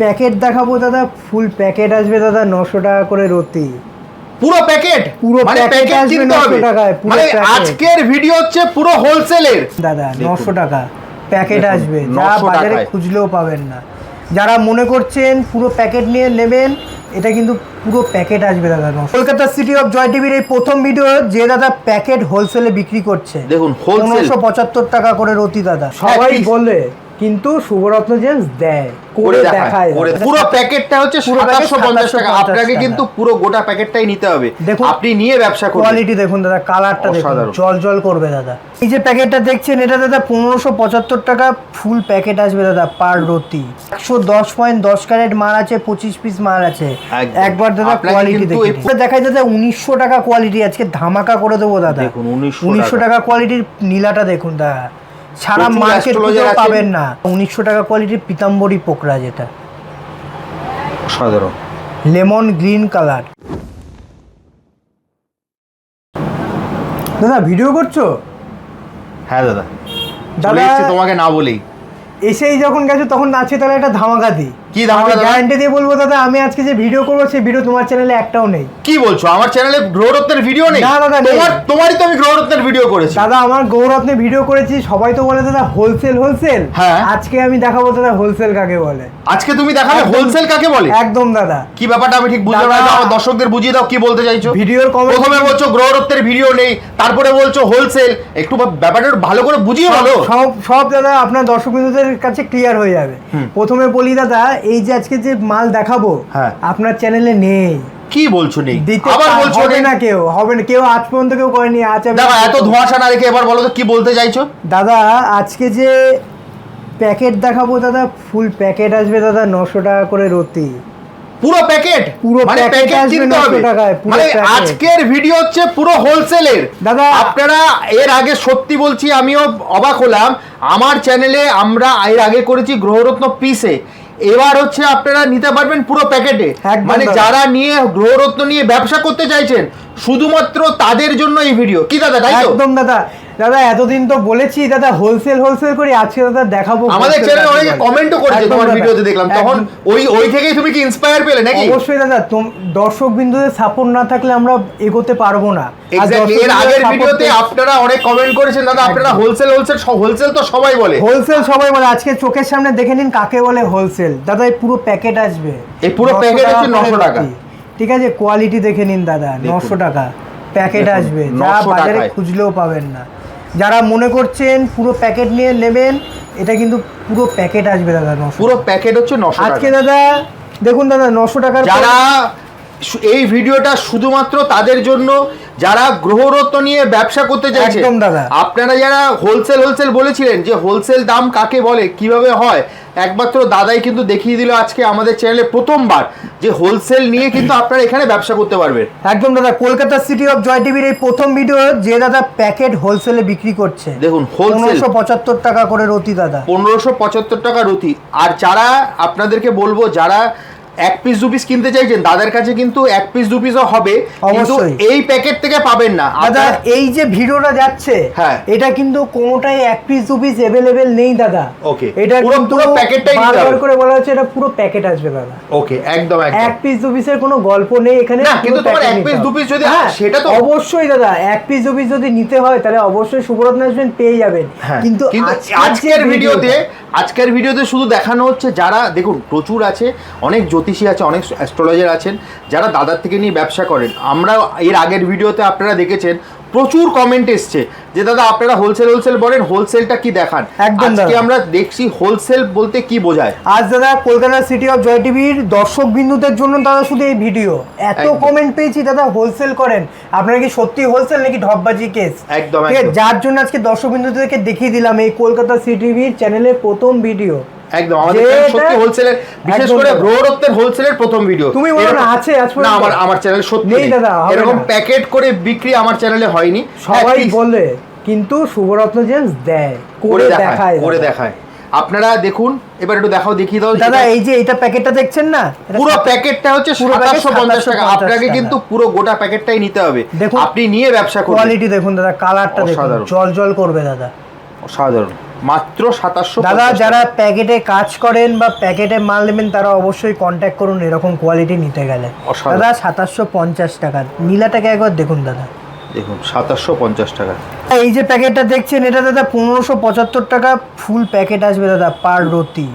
Packet দেখাবো দাদা ফুল packet আসবে দাদা নশো টাকা করে রতি। পুরো প্যাকেট? পুরো মানে প্যাকেট আসবে কিনতে হবে। টাকায়, মানে আজকের ভিডিও হচ্ছে পুরো হোলসেলের দাদা নশো টাকা প্যাকেট আসবে। যা বাজারে খুঁজলেও পাবেন না। যারা মনে করছেন পুরো প্যাকেট নিয়ে নেবেন এটা কিন্তু পুরো প্যাকেট আসবে দাদা কলকাতা সিটি অফ জয় টিভির এই প্রথম ভিডিও যে দাদা প্যাকেট হোলসেলে বিক্রি করছে। দেখুন। পনেরোশো পঁচাত্তর টাকা করে রতি দাদা। সবাই ঠিক। বলে কিন্তু শুভরত্ন জেন্স দেয় করে দেখায় করে পুরো প্যাকেটটা হচ্ছে সাতাশশো পঞ্চাশ টাকা। আপনাকে কিন্তু পুরো গোটা প্যাকেটটাই নিতে হবে। দেখুন, আপনি নিয়ে ব্যবসা করুন কোয়ালিটি দেখুন দাদা কালারটা দেখুন। জল জল করবে দাদা। এই যে প্যাকেটটা দেখছেন এটা দাদা পনেরোশো পঁচাত্তর টাকা ফুল প্যাকেট আসবে দাদা পার রতি একশো দশ পয়েন্ট দশ ক্যারেট মাল আছে পঁচিশ পিস মাল আছে। একবার দাদা কোয়ালিটি কিন্তু দেখে দেখাই দাদা উনিশশো টাকা কোয়ালিটি আজকে ধামাকা করে দেবো দাদা। দেখুন, 1900 উনিশশো টাকা। কোয়ালিটির নীলাটা দেখুন দাদা। সারা মার্কেট পাবেন না। উনিশশো টাকা কোয়ালিটির পিতাম্বরী পোকরা যেটা। সাধারণ লেমন গ্রিন কালার। দাদা ভিডিও করছ? হ্যাঁ দাদা। দাদা- তোমাকে না বলি এসেই যখন গেছো তখন নাচে তাহলে একটা ধামাকা দিই। কি দাদা? গ্যারান্টি দিয়ে বলব দাদা আমি আজকে যে ভিডিও করব সেই ভিডিও তোমার চ্যানেলে একটাও নেই। কি বলছো? আমার চ্যানেলে গ্রহরত্নের ভিডিও নেই? না, দাদা। তোমার তোমারই তো আমি গ্রহরত্নের ভিডিও করেছি। দাদা আমার গৌরত্নে ভিডিও করেছি সবাই তো বলে দাদা হোলসেল হোলসেল হ্যাঁ। আজকে আমি দেখাবো দাদা হোলসেল কাকে বলে। আজকে তুমি দেখাবে হোলসেল কাকে বলে? একদম দাদা। কি ব্যাপারটা আমি ঠিক না দাদা- আমার দর্শকদের বুঝিয়ে দাও কি বলতে চাইছো? ভিডিওর প্রথমে বলছো গ্রহরত্নের ভিডিও নেই তারপরে বলছো হোলসেল একটু ব্যাপারটা ভালো করে বুঝিয়ে বলো। সব সব দাদা আপনার দর্শক বিন্দুদের কাছে ক্লিয়ার হয়ে যাবে। প্রথমে বলি দাদা এই যে আজকে যে মাল দেখাবো হ্যাঁ। আপনার চ্যানেলে নেই। কি বলছো নেই আবার বলছো হবে না কেউ হবে না কেউ আজ পর্যন্ত কেউ করেনি আজ দেখো এত ধোঁয়াশা না রেখে এবার বলো তো কি বলতে চাইছো? দাদা আজকে যে প্যাকেট দেখাবো দাদা ফুল প্যাকেট আসবে দাদা নশো টাকা করে রতি। পুরো প্যাকেট পুরো মানে প্যাকেট কিনতে হবে? মানে আজকের ভিডিও হচ্ছে পুরো হোলসেলের দাদা- আপনারা এর আগে সত্যি বলছি আমিও অবাক হলাম আমার চ্যানেলে আমরা এর আগে করেছি গ্রহরত্ন পিসে এবার হচ্ছে আপনারা নিতে পারবেন পুরো প্যাকেটে। মানে যারা নিয়ে গ্রহরত্ন নিয়ে ব্যবসা করতে চাইছেন শুধুমাত্র তাদের জন্য এই ভিডিও। কি দাদা তাই তো? একদম দাদা। দাদা এতদিন তো বলেছি দাদা হোলসেল হোলসেল করি আজকে দাদা দেখাবো আমাদের চ্যানেলে অনেকে কমেন্টও করেছে তোমার ভিডিওতে দেখলাম। তখন ওই ওই থেকেই তুমি কি ইন্সপায়ার পেলে নাকি? অবশ্যই দাদা তোম- দর্শক বিন্দুদের সাপোর্ট না থাকলে আমরা এগোতে পারব না। এর আগের ভিডিওতে আপনারা অনেক কমেন্ট করেছেন দাদা আপনারা হোলসেল হোলসেল হোলসেল তো সবাই বলে। হোলসেল সবাই বলে আজকে চোখের সামনে দেখে নিন কাকে বলে হোলসেল দাদা এই পুরো প্যাকেট আসবে। এই পুরো 900 packet হচ্ছে 900 টাকা। ঠিক আছে কোয়ালিটি দেখে নিন দাদা দেখুন। নশো টাকা। প্যাকেট আসবে। যা বাজারে খুঁজলেও পাবেন না। যারা মনে করছেন পুরো প্যাকেট নিয়ে নেবেন এটা কিন্তু পুরো প্যাকেট আসবে দাদা নশো পুরো প্যাকেট হচ্ছে নশো আজকে দাদা দেখুন দাদা নশো টাকা যারা এই ভিডিওটা শুধুমাত্র তাদের জন্য যারা গ্রহরত্ন নিয়ে ব্যবসা করতে চাইছে একদম দাদা। আপনারা যারা হোলসেল হোলসেল বলেছিলেন যে হোলসেল দাম কাকে বলে কীভাবে হয় একমাত্র দাদাই কিন্তু দেখিয়ে দিল আজকে আমাদের চ্যানেলে প্রথমবার যে হোলসেল নিয়ে কিন্তু আপনারা এখানে ব্যবসা করতে পারবেন একদম দাদা কলকাতা সিটি অফ জয় টিভির এই প্রথম ভিডিও যে দাদা প্যাকেট হোলসেলে বিক্রি করছে দেখুন। পনেরোশো পঁচাত্তর টাকা করে রতি দাদা পনেরোশো পঁচাত্তর টাকা রুটি আর যারা আপনাদেরকে বলব যারা এক পিস দু পিস কিনতে চাইছেন দাদার কাছে কিন্তু এক পিস দু পিসও হবে কিন্তু এই প্যাকেট থেকে পাবেন না। দাদা এই যে ভিডিওটা যাচ্ছে হ্যাঁ। এটা কিন্তু কোনোটাই এক পিস দু পিস অ্যাভেলেবেল নেই দাদা। Okay. এটা পুরো- পুরো প্যাকেটটাই বারবার করে বলা হচ্ছে এটা পুরো প্যাকেট আসবে দাদা। ওকে একদম একদম। এক পিস দু পিসের কোনো গল্প নেই এখানে না, কিন্তু তোমার এক পিস দু piece যদি হ্যাঁ, সেটা তো- অবশ্যই দাদা এক পিস দু পিস যদি নিতে হয় তাহলে অবশ্যই সুব্রত আসবেন পেয়ে যাবেন। হ্যাঁ, কিন্তু আজকের ভিডিওতে আজকের ভিডিওতে শুধু দেখানো হচ্ছে যারা দেখুন প্রচুর আছে অনেক জ্যোতিষী আছে অনেক অ্যাস্ট্রোলজার আছেন যারা দাদার থেকে নিয়ে ব্যবসা করেন। আমরা এর আগের ভিডিওতে আপনারা দেখেছেন প্রচুর কমেন্ট এসছে যে দাদা আপনারা হোলসেল হোলসেল বলেন হোলসেলটা কি দেখান? একদম আজকে। আমরা দেখছি হোলসেল বলতে কি বোঝায়। আজ দাদা কলকাতা সিটি অফ জয় টিভির দর্শক বিন্দুদের জন্য দাদা শুধু এই ভিডিও। এত কমেন্ট পেয়েছি দাদা হোলসেল করেন। আপনারা কি সত্যি হোলসেল নাকি ঢপবাজি কেস একদম, ঠিক আছে একদম। যার জন্য আজকে দর্শক বিন্দুদেরকে দেখিয়ে দিলাম এই কলকাতা সিটি টিভির চ্যানেলের প্রথম ভিডিও একদম আমাদের সত্যি হোলসেলের বিশেষ করে। হোলসেলের প্রথম ভিডিও তুমি বলো না, আছে আজ না আমার আমার চ্যানেল সত্যি নেই। দাদা, এরকম প্যাকেট করে বিক্রি আমার চ্যানেলে হয়নি। সবাই বলে কিন্তু শুভরত্ন দেয় করে দেখায় করে দেখায়। আপনারা দেখুন এবার একটু দেখাও দেখিয়ে দাও দাদা এই যে এটা প্যাকেটটা দেখছেন না পুরো প্যাকেটটা হচ্ছে পুরো সাতাশশো পঞ্চাশ টাকা। আপনাকে কিন্তু পুরো গোটা প্যাকেটটাই নিতে হবে। আপনি নিয়ে ব্যবসা করবেন। কোয়ালিটি দেখুন দাদা কালারটা দেখুন। জল জল করবে দাদা। অসাধারণ। মাত্র সাতাশশো দাদা যারা প্যাকেটে কাজ করেন বা প্যাকেটে মাল নেবেন তারা অবশ্যই কন্ট্যাক্ট করুন এরকম কোয়ালিটি নিতে গেলে। দাদা সাতাশশো পঞ্চাশ টাকা। নীলাটাকে একবার দেখুন দাদা। দেখুন সাতাশশো পঞ্চাশ টাকা। এই যে প্যাকেটটা দেখছেন এটা দাদা পনেরোশো পঁচাত্তর টাকা ফুল প্যাকেট আসবে দাদা পার রতি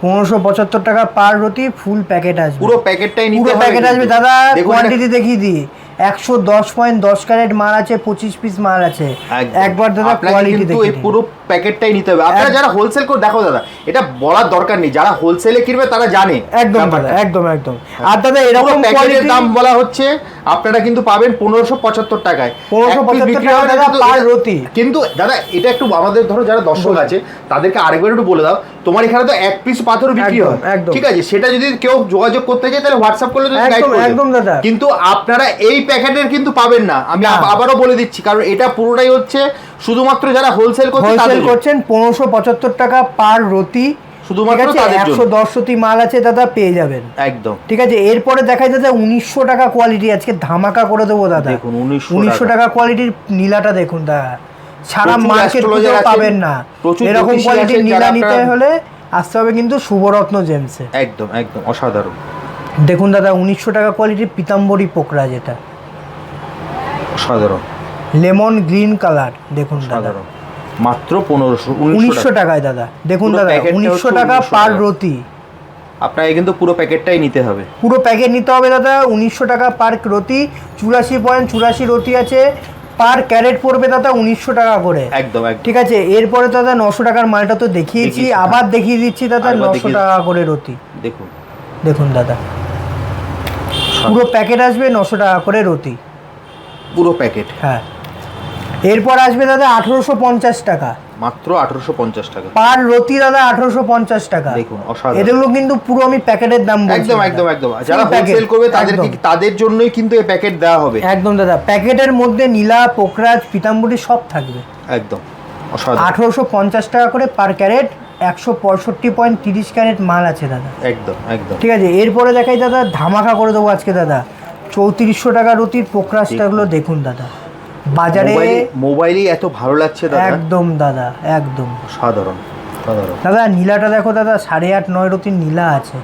পনেরোশো পঁচাত্তর টাকা পার রতি ফুল প্যাকেট আসবে। পুরো প্যাকেটটাই পুরো প্যাকেট আসবে দাদা দেখুন কোয়ান্টিটি দেখিয়ে দিই। একশো দশ পয়েন্ট দশ ক্যারেট মাল আছে পঁচিশ পিস মাল আছে। একবার দাদা কোয়ালিটি দিই। পুরো প্যাকেটটাই নিতে হবে। আপনারা যারা হোলসেল করে দেখো দাদা এটা বলার দরকার নেই। যারা হোলসেলে কিনবে তারা জানে একদম একদম একদম। আর দাদা এরকম প্যাকেটের দাম বলা হচ্ছে আপনারা কিন্তু পাবেন পনেরোশো পঁচাত্তর টাকায়। 1575 এক piece বিক্রি টাকা হবে দাদা কিন্তু দাদা এটা একটু আমাদের ধরো যারা দর্শক আছে তাদেরকে আরেকবার একটু বলে দাও। তোমার এখানে তো এক পিস পাথর বিক্রি হয়। একদম। ঠিক আছে সেটা যদি কেউ যোগাযোগ করতে চায় তাহলে হোয়াটসঅ্যাপ করলে। একদম দাদা। কিন্তু আপনারা এই প্যাকেটের কিন্তু পাবেন না। আমি আবারও বলে দিচ্ছি কারণ এটা পুরোটাই হচ্ছে শুধুমাত্র যারা হোলসেল হোলসেল করছেন পনেরোশো পঁচাত্তর টাকা পার রতি শুধুমাত্র তাদের জন্য। রতি মাল আছে দাদা পেয়ে যাবেন। একদম। ঠিক আছে? এরপরে দেখাই দাদা উনিশশো টাকা কোয়ালিটি আজকে ধামাকা করে দেবো দাদা। দেখুন, 1900 উনিশশো টাকা। টাকা কোয়ালিটির নীলাটা দেখুন দাদা। সারা মার্কেট পাবেন না। এরকম কোয়ালিটির নীলা নিতে হলে আসতে হবে কিন্তু শুভরত্ন জেমসে একদম একদম অসাধারণ। দেখুন দাদা উনিশশো টাকা কোয়ালিটির পিতাম্বরী পোকরা যেটা। অসাধারণ। Lemon green colour. দেখুন দাদা। মাত্র পনেরোশো উনিশশো টাকায় দাদা। দেখুন দাদা উনিশশো টাকা পার রতি। আপনাকে কিন্তু পুরো প্যাকেটটাই নিতে হবে। পুরো প্যাকেট নিতে হবে দাদা উনিশশো টাকা পার রতি। চুরাশি পয়েন্ট চুরাশি রতি আছে। পার ক্যারেট পড়বে দাদা উনিশশো টাকা করে। একদম ঠিক আছে এরপরে দাদা নশো টাকার মালটা তো দেখিয়েছি। হ্যাঁ। আবার দেখিয়ে দিচ্ছি দাদা নশো টাকা করে রতি। দেখুন। দেখুন দাদা। পুরো প্যাকেট আসবে নশো টাকা করে রতি। পুরো প্যাকেট। হ্যাঁ। এরপর আসবে দাদা আঠারোশো পঞ্চাশ টাকা। মাত্র আঠারোশো পঞ্চাশ টাকা। পার রতি দাদা আঠারোশো পঞ্চাশ টাকা। দেখুন, অসাধারণ। এগুলো কিন্তু পুরো আমি প্যাকেটের দাম একদম। একদম একদম। যারা হোলসেল করবে একদম। তাদের জন্যই কিন্তু এই প্যাকেট দেওয়া হবে। একদম দাদা প্যাকেটের মধ্যে নীলা পোকরাজ পিতাম্বরী সব থাকবে। একদম অসাধারণ। আঠেরোশো পঞ্চাশ টাকা করে পার ক্যারেট একশো পঁয়ষট্টি পয়েন্ট তিরিশ ক্যারেট মাল আছে দাদা। একদম একদম। ঠিক আছে এরপরে দেখাই দাদা ধামাকা করে দেবো আজকে দাদা। চৌত্রিশশো টাকা রতির পোকরাজটাগুলো দেখুন দাদা। বাজারে মোবাইলই এত ভালো লাগছে দাদা। একদম দাদা একদম। সাধারণ সাধারণ দাদা নীলাটা দেখো দাদা সাড়ে আট নয় রতির নীলা আছে।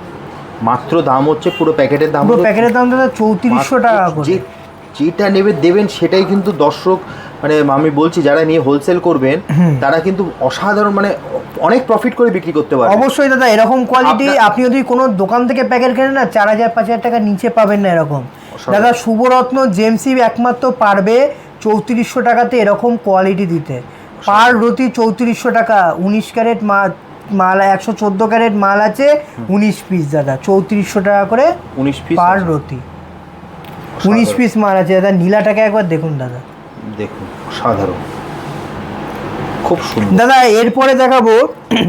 মাত্র দাম হচ্ছে পুরো প্যাকেটের দাম পুরো প্যাকেটের দাম দাদা চৌত্রিশশো টাকা করে। যেটা নেবে দেবেন সেটাই কিন্তু দর্শক মানে আমি বলছি যারা নিয়ে হোলসেল করবেন তারা কিন্তু অসাধারণ মানে অনেক প্রফিট করে বিক্রি করতে পারবে অবশ্যই দাদা এরকম কোয়ালিটি আপনি যদি কোনো দোকান থেকে প্যাকেট কেনেন না চার হাজার পাঁচ হাজার টাকা নিচে পাবেন না এরকম। দাদা শুভরত্ন জেমসি একমাত্র পারবে চৌত্রিশশো টাকাতে এরকম কোয়ালিটি দিতে। পার রতি চৌত্রিশশো টাকা। উনিশ ক্যারেট মাল মাল একশো চোদ্দ ক্যারেট মাল আছে উনিশ পিস দাদা। চৌত্রিশশো টাকা করে উনিশ পিস পার রতি। উনিশ পিস মাল আছে দাদা। নীলাটাকে একবার দেখুন দাদা। দেখুন সাধারণ খুব সুন্দর। দাদা এরপরে দেখাবো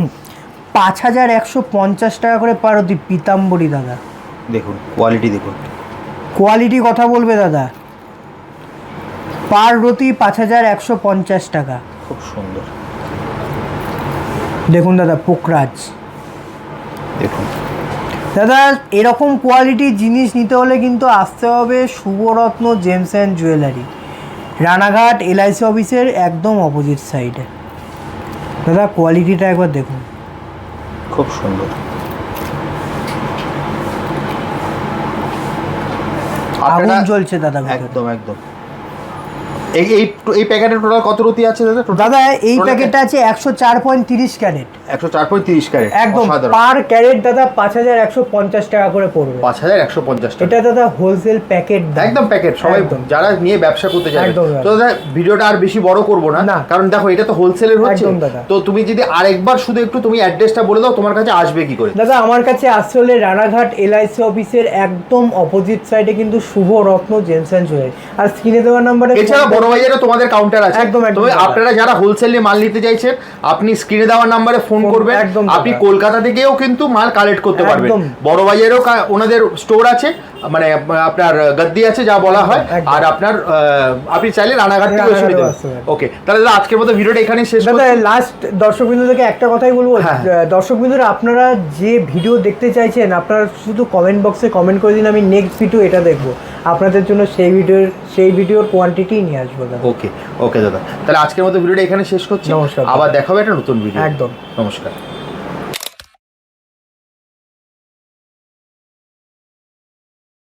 পাঁচ হাজার একশো পঞ্চাশ টাকা করে পার রতি পিতাম্বরী দাদা। দেখুন কোয়ালিটি দেখুন। কোয়ালিটি কথা বলবে দাদা। পার রতি পাঁচ হাজার একশো পঞ্চাশ টাকা। খুব সুন্দর। দেখুন দাদা পোকরাজ। দেখুন। দাদা এরকম কোয়ালিটির জিনিস নিতে হলে কিন্তু আসতে হবে Shubharatna gems and jewellery. Ranaghat LIC অফিসের একদম অপোজিট সাইডে দাদা কোয়ালিটিটা একবার দেখুন। খুব সুন্দর। আগুন জ্বলছে দাদা। একদম একদম। এই এই প্যাকেটের টোটাল কত রতি আছে দাদা? দাদা এই প্যাকেটটা আছে একশো চার পয়েন্ট তিরিশ ক্যারেট। একশো চার পয়েন্ট তিরিশ ক্যারেট একদম পার ক্যারেট দাদা পাঁচ হাজার একশো পঞ্চাশ টাকা করে পড়বে। পাঁচ হাজার একশো পঞ্চাশ এটা দাদা হোলসেল প্যাকেট একদম প্যাকেট সবাই। যারা নিয়ে ব্যবসা করতে যাবে। তো দাদা ভিডিওটা আর বেশি বড় করব না না। কারণ দেখো এটা তো হোলসেলের হচ্ছে। তো তুমি যদি আরেকবার শুধু একটু তুমি অ্যাড্রেসটা বলে দাও তোমার কাছে আসবে কি করে? দাদা আমার কাছে আসলে রানাঘাট এলআইসি অফিসের একদম অপোজিট সাইডে কিন্তু শুভ রত্ন জেনসেন জুয়েলারি। আর স্ক্রিনে দেওয়ার নাম্বারে এছাড়া বড় বাজারে তোমাদের কাউন্টার আছে। একদম, তবে আপনারা যারা হোলসেলে মাল নিতে চাইছেন আপনি স্ক্রিনে দেওয়ার নাম্বারে ফোন করবেন। একদম আপনি কলকাতা থেকেও কিন্তু মাল কালেক্ট করতে পারবেন। একদম। বড় বাজারেও ওনাদের স্টোর আছে। মানে আপনার গদ্দি আছে যা বলা হয় আর আপনার আপনি চাইলে রানাঘাট থেকে ওকে তাহলে দাদা আজকের মতো ভিডিওটা এখানে শেষ দাদা লাস্ট দর্শক বিন্দুদেরকে একটা কথাই বলব। হ্যাঁ। দর্শক বিন্দুরা আপনারা যে ভিডিও দেখতে চাইছেন আপনারা শুধু কমেন্ট বক্সে কমেন্ট করে দিন আমি নেক্সট ভিডিও এটা দেখব। আপনাদের জন্য সেই ভিডিওর সেই ভিডিওর কোয়ান্টিটি নিয়ে আসব দাদা। ওকে ওকে দাদা। তাহলে আজকের মতো ভিডিওটা এখানে শেষ করছি। নমস্কার। আবার দেখাবে একটা নতুন ভিডিও একদম। নমস্কার।